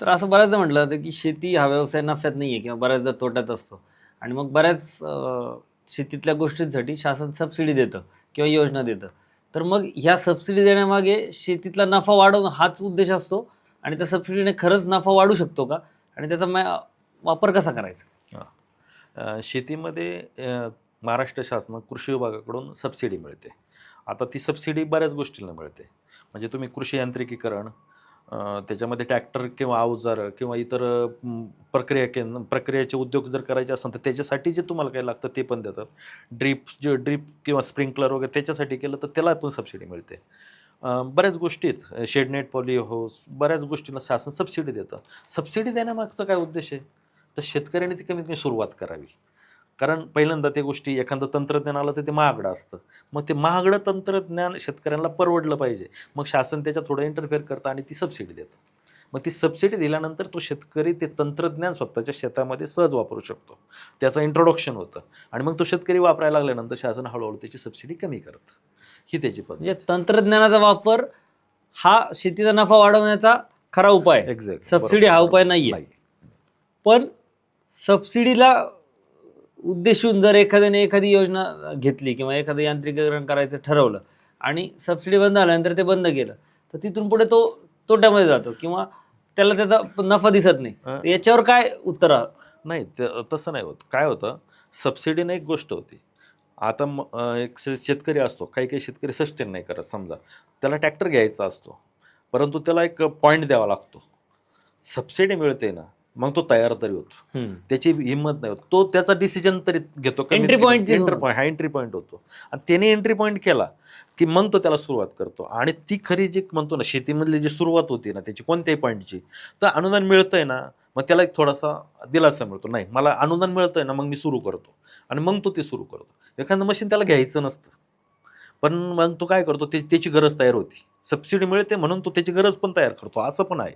Sir असं बऱ्याचदा म्हटलं जातं की शेती हा व्यवसाय नफ्यात नाही आहे किंवा बऱ्याचदा तोट्यात असतो. आणि मग बऱ्याच अं, शेतीतल्या गोष्टींसाठी शासन सबसिडी देतं किंवा योजना देतं. तर मग ह्या सबसिडी देण्यामागे शेतीतला नफा वाढवणं हाच उद्देश असतो आणि त्या सबसिडीने खरंच नफा वाढू शकतो का? आणि त्याचा मा- वापर कसा करायचा? अ, शेतीमध्ये अ, महाराष्ट्र शासन कृषी विभागाकडून सबसिडी मिळते. आता ती सबसिडी बऱ्याच गोष्टींना मिळते. म्हणजे तुम्ही कृषी यांत्रिकीकरण त्याच्यामध्ये ट्रॅक्टर किंवा अवजार किंवा इतर प्रक्रिया केंद्र प्रक्रियाचे उद्योग जर करायचे असेल तर त्याच्यासाठी जे तुम्हाला काय लागतं ते पण देतात. ड्रीप जे ड्रीप किंवा स्प्रिंकलर वगैरे त्याच्यासाठी केलं तर त्याला पण सबसिडी मिळते. बऱ्याच गोष्टीत शेडनेट पॉली हाऊस बऱ्याच गोष्टींना शासन सबसिडी देतं. सबसिडी देण्यामागचा काय उद्देश आहे? तर शेतकऱ्यांनी ती कमीत कमी सुरुवात करावी. कारण पहिल्यांदा त्या गोष्टी एखादं तंत्रज्ञान आलं तर ते महागडं असतं. मग ते महागडं तंत्रज्ञान शेतकऱ्यांना परवडलं पाहिजे. मग शासन त्याच्यात थोडं इंटरफेअर करतं आणि ती सबसिडी देतं. मग ती सबसिडी दिल्यानंतर तो शेतकरी ते तंत्रज्ञान स्वतःच्या शेतामध्ये सहज वापरू शकतो. त्याचं इंट्रोडक्शन होतं. आणि मग तो शेतकरी वापरायला लागल्यानंतर शासन हळूहळू त्याची सबसिडी कमी करतं. ही त्याची पद्धत म्हणजे तंत्रज्ञानाचा वापर हा शेतीचा नफा वाढवण्याचा खरा उपाय आहे. एक्झॅक्ट सबसिडी हा उपाय नाहीये. पण सबसिडीला उद्देशून जर एखाद्याने एखादी योजना घेतली किंवा एखादं यांत्रिकीकरण करायचं ठरवलं आणि सबसिडी बंद झाल्यानंतर ते बंद केलं तर तिथून पुढे तो तोट्यामध्ये जातो किंवा त्याला त्याचा नफा दिसत नाही. याच्यावर काय उत्तर? नाही ते तसं नाही होत. काय होतं? सबसिडीनं एक गोष्ट होती. आता म- एक शेतकरी असतो. काही काही शेतकरी सस्टेन नाही करत. समजा त्याला ट्रॅक्टर घ्यायचा असतो. परंतु त्याला एक पॉईंट द्यावा लागतो. सबसिडी मिळते ना मग तो तयार तरी होतो. त्याची हिंमत नाही होत. तो त्याचा डिसिजन तरी घेतो. point जे एंट्री. पॉईंट हा एंट्री पॉईंट होतो. आणि त्याने एंट्री पॉईंट केला की मग तो त्याला सुरुवात करतो. आणि ती खरी जी म्हणतो ना शेतीमधली जी सुरुवात होती ना त्याची कोणत्याही पॉईंटची तर अनुदान मिळतंय ना मग त्याला एक थोडासा दिलासा मिळतो. नाही मला अनुदान मिळतंय ना मग मी सुरू करतो. आणि मग तो ते सुरू करतो. एखादं मशीन त्याला घ्यायचं नसतं. पण मग तो काय करतो? त्याची गरज तयार होती. सबसिडी मिळते म्हणून तो त्याची गरज पण तयार करतो असं पण आहे.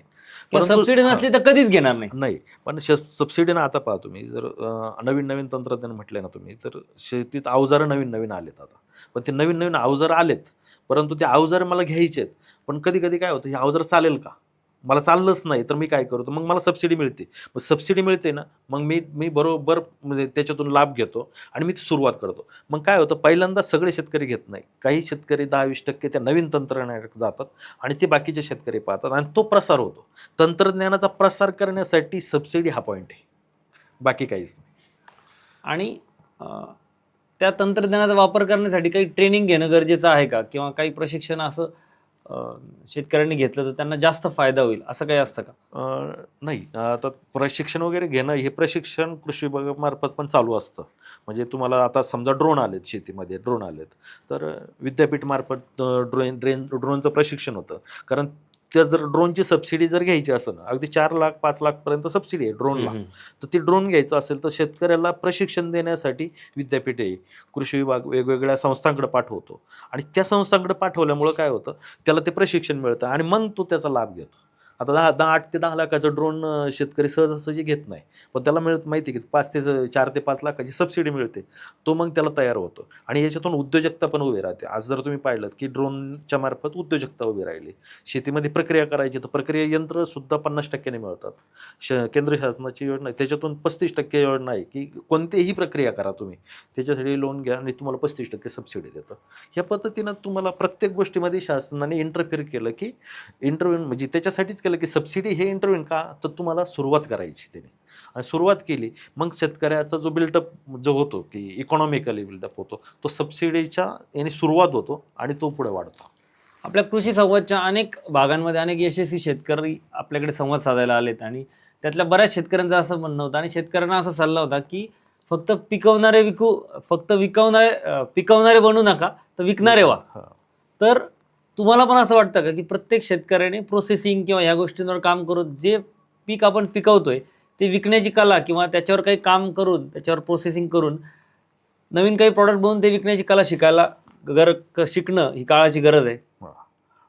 सबसिडी. नसली तर कधीच घेणार नाही. नाही पण श सबसिडीनं आता पहा तुम्ही जर नवीन नवीन तंत्रज्ञान म्हटले ना तुम्ही तर शेतीत अवजारं नवीन नवीन आलेत आता. पण ते नवीन नवीन अवजारं आलेत परंतु ते अवजारं मला घ्यायचे आहेत पण कधी कधी काय होतं हे अवजार चालेल का? मला चाललंच नाही तर मी काय करतो मग मला सबसिडी मिळते. मग सबसिडी मिळते ना मग मी मी बरोबर म्हणजे त्याच्यातून लाभ घेतो आणि मी ती सुरुवात करतो. मग काय होतं पहिल्यांदा सगळे शेतकरी घेत नाही. काही शेतकरी दहा वीस टक्के त्या नवीन तंत्रज्ञानाकडे जातात आणि ते बाकीचे शेतकरी पाहतात आणि तो प्रसार होतो. तंत्रज्ञानाचा प्रसार करण्यासाठी सबसिडी हा पॉईंट आहे. बाकी काहीच नाही. आणि त्या तंत्रज्ञानाचा वापर करण्यासाठी काही ट्रेनिंग घेणं गरजेचं आहे का? किंवा काही प्रशिक्षण असं शेतकऱ्यांनी घेतलं तर त्यांना जास्त फायदा होईल. असं काही असतं का? नाही. आता प्रशिक्षण वगैरे घेणं हे प्रशिक्षण कृषी विभागामार्फत पण चालू असतं. म्हणजे तुम्हाला आता समजा ड्रोन आलेत शेतीमध्ये ड्रोन आलेत. तर विद्यापीठमार्फत ड्रोन ड्रेन ड्रोनचं प्रशिक्षण होतं. कारण त्या जर ड्रोनची सबसिडी जर घ्यायची असेल ना अगदी चार लाख पाच लाखपर्यंत सबसिडी आहे ड्रोनला. तर ती ड्रोन घ्यायचं असेल तर शेतकऱ्याला प्रशिक्षण देण्यासाठी विद्यापीठ कृषी विभाग वेगवेगळ्या संस्थांकडे पाठवतो. आणि त्या संस्थांकडे पाठवल्यामुळं काय होतं? त्याला ते प्रशिक्षण मिळतं आणि मग तो त्याचा लाभ घेतो. आता दहा दहा आठ ते दहा लाखाचं ड्रोन शेतकरी सहजासहजी घेत नाही. पण त्याला मिळत माहिती आहे की पाच ते चार ते पाच लाखाची सबसिडी मिळते. तो मग त्याला तयार होतो. आणि याच्यातून उद्योजकता पण उभी राहते. आज जर तुम्ही पाहिलं की ड्रोनच्या मार्फत उद्योजकता उभी राहिली. शेतीमध्ये प्रक्रिया करायची तर प्रक्रिया यंत्र सुद्धा पन्नास टक्क्याने मिळतात. श केंद्र शासनाची योजना आहे. त्याच्यातून पस्तीस टक्के योजना आहे की कोणतीही प्रक्रिया करा तुम्ही. त्याच्यासाठी लोन घ्या आणि तुम्हाला पस्तीस टक्के सबसिडी देतं ह्या पद्धतीनं तुम्हाला प्रत्येक गोष्टीमध्ये शासनाने इंटरफेअर केलं की इंटरव्ह्यू म्हणजे त्याच्यासाठीच केलं की सबसिडी हे इंटरव्ह्यू का? तर तुम्हाला सुरुवात करायची त्याने. आणि सुरुवात केली मग शेतकऱ्याचा जो बिल्डअप जो होतो की इकॉनॉमिकली बिल्डअप होतो तो सबसिडीच्या याने सुरुवात होतो आणि तो पुढे वाढतो. आपल्या कृषी संवादच्या अनेक भागांमध्ये अनेक यशस्वी शेतकरी आपल्याकडे संवाद साधायला आलेत आणि त्यातल्या बऱ्याच शेतकऱ्यांचं असं म्हणणं होतं आणि शेतकऱ्यांना असा सल्ला होता की फक्त पिकवणारे विकू फक्त विकवणारे पिकवणारे बनू नका तर विकणारे व्हा. हा. तर तुम्हाला पण असं वाटतं का की प्रत्येक शेतकऱ्याने प्रोसेसिंग किंवा ह्या गोष्टींवर काम करून जे पीक आपण पिकवतोय ते विकण्याची कला किंवा त्याच्यावर काही काम करून त्याच्यावर प्रोसेसिंग करून नवीन काही प्रॉडक्ट बनवून ते विकण्याची कला शिकायला गर क- शिकणं ही काळाची गरज आहे.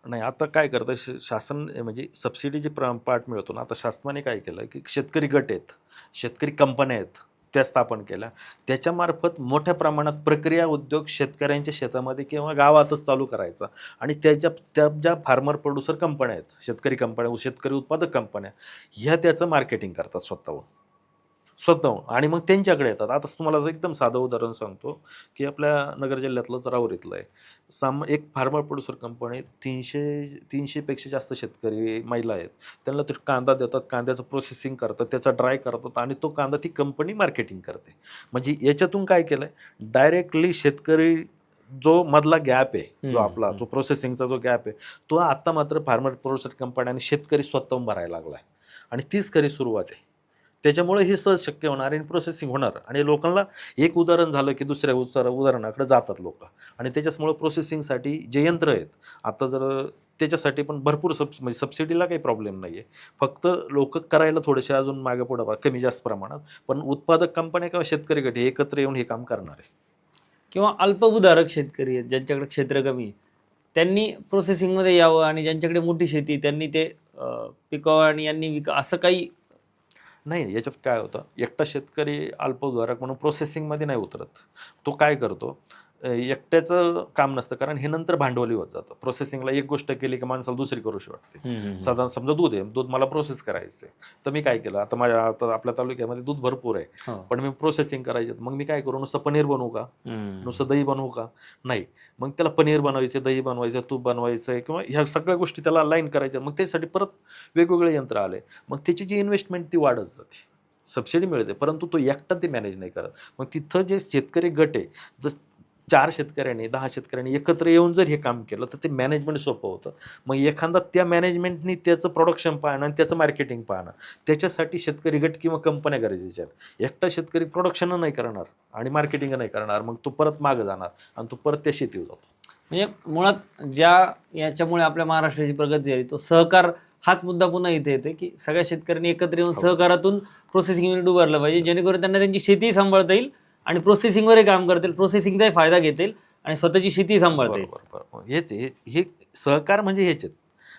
नाही आता काय करतं श शासन म्हणजे सबसिडी जी प्र पार्ट मिळतो ना आता शासनाने काय केलं की शेतकरी गट आहेत शेतकरी कंपन्या आहेत त्या स्थापन केल्या त्याच्यामार्फत मोठ्या प्रमाणात प्रक्रिया उद्योग शेतकऱ्यांच्या शेतामध्ये किंवा गावातच चालू करायचा. आणि त्याच्या त्या ज्या फार्मर प्रोड्युसर कंपन्या आहेत शेतकरी कंपन्या शेतकरी उत्पादक कंपन्या ह्या त्याचं मार्केटिंग करतात स्वतःहून. स्वतःहून आणि मग त्यांच्याकडे येतात. आता तुम्हाला असं एकदम साधं उदाहरण सांगतो की आपल्या नगर जिल्ह्यातलं राऊरीतलं आहे. साम एक फार्मर प्रोड्युसर कंपनी तीनशे तीनशेपेक्षा जास्त शेतकरी महिला आहेत. त्यांना ते कांदा देतात कांद्याचं प्रोसेसिंग करतात त्याचा ड्राय करतात आणि तो कांदा ती कंपनी मार्केटिंग करते. म्हणजे याच्यातून काय केलं आहे डायरेक्टली शेतकरी जो मधला गॅप आहे जो आपला. जो प्रोसेसिंगचा जो गॅप आहे तो आता मात्र फार्मर प्रोड्युसर कंपनी आणि शेतकरी स्वतःहून भरायला लागला आहे आणि तीच खरी सुरुवात आहे. त्याच्यामुळे हे सहज शक्य होणार आणि प्रोसेसिंग होणार. आणि लोकांना एक उदाहरण झालं की दुसऱ्या उदार उदाहरणाकडे जातात लोक. आणि त्याच्याचमुळं प्रोसेसिंगसाठी जे यंत्र आहेत आता जर त्याच्यासाठी पण भरपूर सब म्हणजे सबसिडीला काही प्रॉब्लेम नाही आहे फक्त लोक करायला थोडेसे अजून मागे पुढं बा- कमी जास्त प्रमाणात. पण उत्पादक कंपन्या किंवा शेतकरी गट हे एकत्र येऊन हे काम करणार. आहे किंवा अल्पभूधारक शेतकरी आहेत ज्यांच्याकडे क्षेत्र कमी आहे त्यांनी प्रोसेसिंगमध्ये यावं आणि ज्यांच्याकडे मोठी शेती त्यांनी ते पिकावं आणि यांनी विका असं काही नाही याच्यात काय होतं? एकटा शेतकरी अल्पउधारक म्हणून प्रोसेसिंगमध्ये नाही उतरत. तो काय करतो? एकट्याचं काम नसतं कारण हे नंतर भांडवली होत जातं. प्रोसेसिंगला एक गोष्ट केली की माणसाला दुसरी करूशी वाटते. साधारण समजा दूध आहे दूध मला प्रोसेस करायचं तर मी काय केलं? आता माझ्या आता आपल्या तालुक्यामध्ये दूध भरपूर आहे. हो. पण मी प्रोसेसिंग करायचे मग मी काय करू? नुसतं पनीर बनवू का. नुसतं दही बनवू का? नाही. मग त्याला पनीर बनवायचे दही बनवायचं तूप बनवायचं किंवा ह्या सगळ्या गोष्टी त्याला लाईन करायच्या. मग त्यासाठी परत वेगवेगळे यंत्र आले. मग त्याची जी इन्व्हेस्टमेंट ती वाढत जाते. सबसिडी मिळते परंतु तो एकटा ते मॅनेज नाही करत. मग तिथं जे शेतकरी गट आहे जर चार शेतकऱ्यांनी दहा शेतकऱ्यांनी एकत्र येऊन जर हे काम केलं तर ते मॅनेजमेंट सोपं होतं. मग एखादा त्या मॅनेजमेंटनी त्याचं प्रोडक्शन पाहणं आणि त्याचं मार्केटिंग पाहणं त्याच्यासाठी शेतकरी गट किंवा कंपन्या गरजेच्या आहेत. एकटा शेतकरी प्रोडक्शन नाही करणार आणि मार्केटिंग नाही करणार मग तो परत मागं जाणार आणि तो परत त्या शेतीवर जातो. म्हणजे मुळात ज्या याच्यामुळे आपल्या महाराष्ट्राची प्रगती झाली तो सहकार हाच मुद्दा पुन्हा इथे येतोय की सगळ्या शेतकऱ्यांनी एकत्र येऊन हो. सहकारातून प्रोसेसिंग युनिट उभारलं पाहिजे जेणेकरून त्यांना त्यांची शेती सांभाळता येईल आणि प्रोसेसिंगवरही काम करतील प्रोसेसिंगचाही फायदा घेतील आणि स्वतःची शेती सांभाळतील. बरोबर हेच हे हे सहकार म्हणजे हेच आहेत.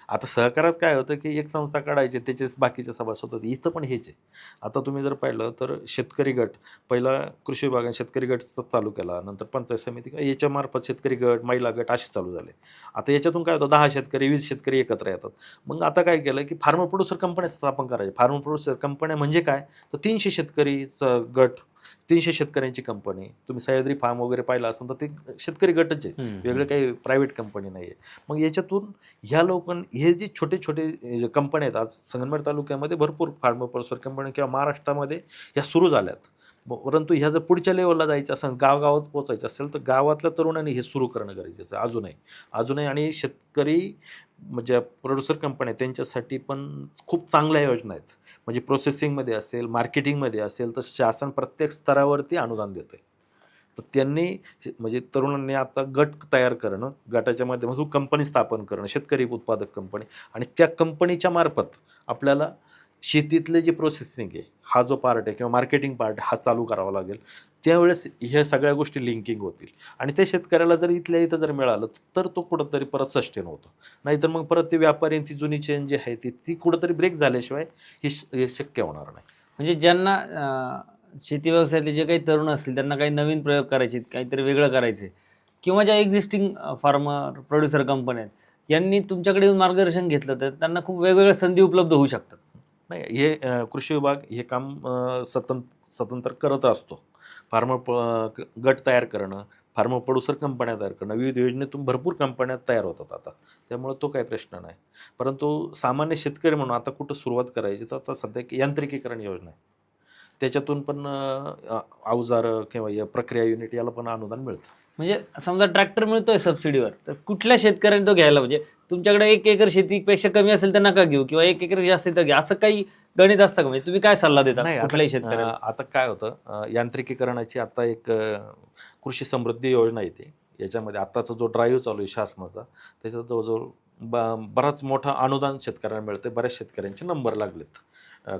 आता सहकारात काय होतं की एक संस्था काढायची त्याचे बाकीचे सभासद होते इथं पण हेच आहे. आता तुम्ही जर पाहिलं तर शेतकरी गट पहिला कृषी विभागाने शेतकरी गट चालू केला नंतर पंचायत समिती याच्यामार्फत शेतकरी गट महिला गट असे चालू झाले. आता याच्यातून काय होतं दहा शेतकरी वीस शेतकरी एकत्र येतात. मग आता काय केलं की फार्मर प्रोड्युसर कंपन्या स्थापन करायचे. फार्म प्रोड्युसर कंपन्या म्हणजे काय? तर तीनशे शेतकरीचं गट तीनशे शेतकऱ्यांची कंपनी तुम्ही सह्याद्री फार्म वगैरे पाहिला असेल तर ते शेतकरी गटच आहे. वेगळे काही प्रायव्हेट कंपनी नाही आहे मग याच्यातून ह्या लोकां हे जे छोटे छोटे कंपन्या आहेत आज संगमनेर तालुक्यामध्ये भरपूर फार्मर प्रोसेसर कंपन्या किंवा महाराष्ट्रामध्ये ह्या सुरू झाल्यात. परंतु ह्या जर पुढच्या लेवलला जायचं असेल गावगावात पोचायचं असेल तर गावातल्या तरुणांनी हे सुरू करणं गरजेचं आहे. अजूनही. अजूनही आणि शेतकरी म्हणजे प्रोड्युसर कंपन्या त्यांच्यासाठी पण खूप चांगल्या योजना आहेत. म्हणजे प्रोसेसिंगमध्ये असेल मार्केटिंगमध्ये असेल तर शासन प्रत्येक स्तरावरती अनुदान देतं आहे तर त्यांनी म्हणजे तरुणांनी आता गट तयार करणं गटाच्या माध्यमातून कंपनी स्थापन करणं शेतकरी उत्पादक कंपनी आणि त्या कंपनीच्या मार्फत आपल्याला शेतीतले जे प्रोसेसिंग आहे हा जो पार्ट आहे किंवा मार्केटिंग पार्ट हा चालू करावा लागेल. त्यावेळेस ह्या सगळ्या गोष्टी लिंकिंग होतील. आणि ते शेतकऱ्याला जर इथल्या इथं जर मिळालं तर तो कुठंतरी परत सस्टेन होतो. नाहीतर मग परत ते व्यापारी ती जुनी चेन जी आहे ती ती कुठंतरी ब्रेक झाल्याशिवाय हे श- हे शक्य होणार नाही. म्हणजे ज्यांना शेती व्यवसायातले जे काही तरुण असतील त्यांना काही नवीन प्रयोग करायचे आहेत, काहीतरी वेगळं करायचं किंवा ज्या एक्झिस्टिंग फार्मर प्रोड्युसर कंपन्या आहेत यांनी तुमच्याकडे येऊन मार्गदर्शन घेतलं तर त्यांना खूप वेगवेगळ्या संधी उपलब्ध होऊ शकतात. नाही हे कृषी विभाग हे काम स्वतंत्र स्वतंत्र करत असतो. फार्मर प- गट तयार करणं फार्मर प्रोड्युसर कंपन्या तयार करणं विविध योजनेतून भरपूर कंपन्या तयार होतात आता. त्यामुळे तो काही प्रश्न नाही. परंतु सामान्य शेतकरी म्हणून आता कुठं सुरुवात करायची तर आता सध्या यांत्रिकीकरण योजना आहे. त्याच्यातून पण अवजारं किंवा या प्रक्रिया युनिट याला पण अनुदान मिळतं. म्हणजे समजा ट्रॅक्टर मिळतोय सबसिडीवर तर कुठल्या शेतकऱ्याने तो घ्यायला म्हणजे तुमच्याकडे एक एकर शेतीपेक्षा कमी असेल तर नका घेऊ किंवा एक एकर जास्त असेल तर घ्या. असं काही गणित असतं का? म्हणजे तुम्ही काय सल्ला देता नाही कुठल्याही आता शेतकऱ्याला? आता काय होतं यांत्रिकीकरणाची आता एक कृषी समृद्धी योजना येते. याच्यामध्ये आत्ताचा जो ड्राईव्ह चालू आहे शासनाचा त्याच्यात जवळजवळ ब बराच मोठा अनुदान शेतकऱ्यांना मिळते बऱ्याच शेतकऱ्यांचे नंबर लागलेत.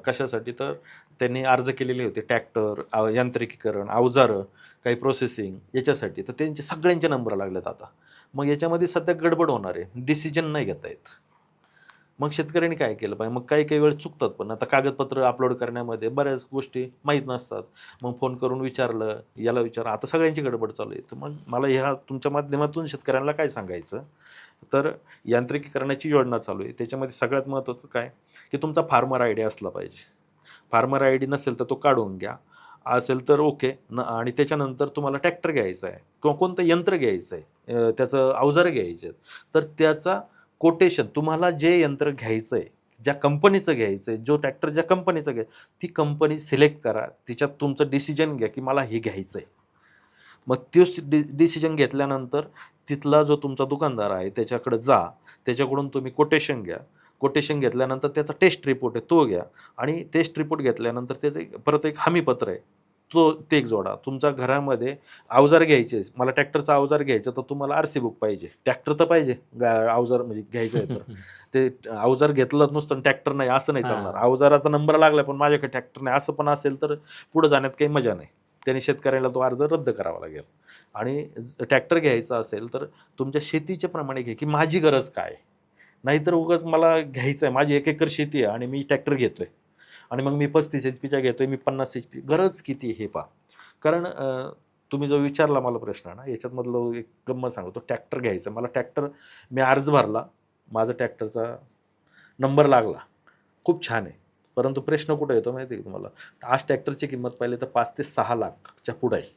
कशासाठी? तर त्यांनी अर्ज केलेले होते ट्रॅक्टर यांत्रिकीकरण अवजारं काही प्रोसेसिंग याच्यासाठी. तर त्यांचे सगळ्यांचे नंबर लागलेत आता. मग याच्यामध्ये सध्या गडबड होणार आहे. डिसिजन नाही घेता येत. मग शेतकऱ्यांनी काय केलं पाहिजे? मग काही काही वेळ चुकतात पण. आता कागदपत्र अपलोड करण्यामध्ये बऱ्याच गोष्टी माहीत नसतात. मग फोन करून विचारलं याला विचार आता सगळ्यांची गडबड चालू आहे. तर मग मला ह्या तुमच्या माध्यमातून शेतकऱ्यांना काय सांगायचं? तर यांत्रिकीकरणाची योजना चालू आहे. त्याच्यामध्ये सगळ्यात महत्त्वाचं काय? की तुमचा फार्मर आय डी असला पाहिजे. फार्मर आय डी नसेल तर तो काढून घ्या. असेल तर ओके न आणि त्याच्यानंतर तुम्हाला ट्रॅक्टर घ्यायचा आहे. किंवा कोणतं यंत्र घ्यायचं आहे. त्याचं अवजारं घ्यायचे आहेत तर त्याचा कोटेशन तुम्हाला जे यंत्र घ्यायचं आहे ज्या कंपनीचं घ्यायचं आहे जो ट्रॅक्टर ज्या कंपनीचं घ्या ती कंपनी सिलेक्ट करा. तिच्यात तुमचं डिसिजन घ्या की मला हे घ्यायचं आहे मग तो डि डिसिजन घेतल्यानंतर तिथला जो तुमचा दुकानदार आहे त्याच्याकडे जा. त्याच्याकडून तुम्ही कोटेशन घ्या. कोटेशन घेतल्यानंतर त्याचा टेस्ट रिपोर्ट आहे तो घ्या. आणि टेस्ट रिपोर्ट घेतल्यानंतर त्याचं एक परत एक हमीपत्र आहे. तो ते एक जोडा. तुमच्या घरामध्ये अवजार घ्यायचे. मला ट्रॅक्टरचा अवजार घ्यायचं तर तुम्हाला आर सी बुक पाहिजे. ट्रॅक्टर तर पाहिजे. अवजार म्हणजे घ्यायचं आहे तर. ते अवजार घेतलं नुसतं ट्रॅक्टर नाही असं नाही. चालणार. अवजाराचा नंबर लागला पण माझ्याकडे ट्रॅक्टर नाही. असं पण असेल तर पुढे जाण्यात काही मजा नाही. त्याने शेतकऱ्याला तो अर्ज रद्द करावा लागेल. आणि ट्रॅक्टर घ्यायचा असेल तर तुमच्या शेतीच्या प्रमाणे घे की माझी गरज काय? नाहीतर उगाच मला घ्यायचं आहे माझी एक एकर शेती आहे आणि मी ट्रॅक्टर घेतोय. आणि मग मी पस्तीस एच पीच्या घेतोय मी पन्नास एच पी गरज किती हे पा कारण तुम्ही जो विचारला मला प्रश्न ना याच्यातमधलं एक गंमत सांगतो. ट्रॅक्टर घ्यायचं. मला ट्रॅक्टर मी अर्ज भरला. माझा ट्रॅक्टरचा नंबर लागला. खूप छान आहे. परंतु प्रश्न कुठं येतो माहिती आहे तुम्हाला? आज ट्रॅक्टरची किंमत पाहिली तर पाच ते सहा लाखच्या पुढे आहे.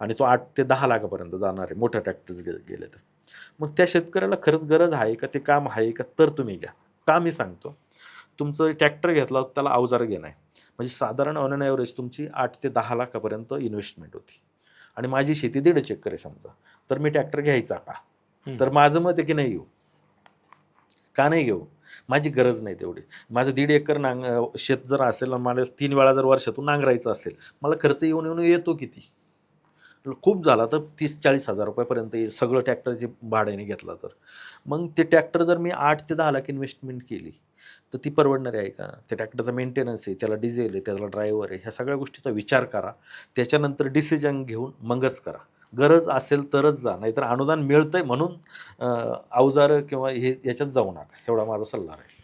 आणि तो आठ ते दहा लाखापर्यंत जाणार आहे. मोठ्या ट्रॅक्टर गे गेले तर. मग त्या शेतकऱ्याला खरंच गरज आहे का? ते काम आहे का? तर तुम्ही घ्या. का मी सांगतो? तुमचं ट्रॅक्टर घेतला त्याला अवजार घेणं आहे. म्हणजे साधारण ऑन अन ॲव्हरेज तुमची आठ ते दहा लाखापर्यंत इन्व्हेस्टमेंट होती. आणि माझी शेती दीड एकर आहे समजा. तर मी ट्रॅक्टर घ्यायचा का. तर माझं मत आहे की नाही घेऊ? का नाही घेऊ? माझी गरज नाही तेवढी. माझं दीड एकर नांग शेत जर असेल मला तीन वेळा जर वर्षातून नांगरायचं असेल मला खर्च येऊन येऊन येतो किती? खूप झाला तर तीस चाळीस हजार रुपयापर्यंत येईल सगळं ट्रॅक्टरचे भाड्याने घेतला तर. मग ते ट्रॅक्टर जर मी आठ ते दहा लाख इन्व्हेस्टमेंट केली तर ती परवडणारी आहे का? त्या ट्रॅक्टरचा मेंटेनन्स आहे त्याला डिझेल आहे त्याला ड्रायव्हर आहे ह्या सगळ्या गोष्टीचा विचार करा. त्याच्यानंतर डिसिजन घेऊन मगच करा. गरज असेल तरच जा नाहीतर अनुदान मिळतंय म्हणून अवजारं किंवा हे याच्यात जाऊ नका. एवढा माझा सल्ला आहे.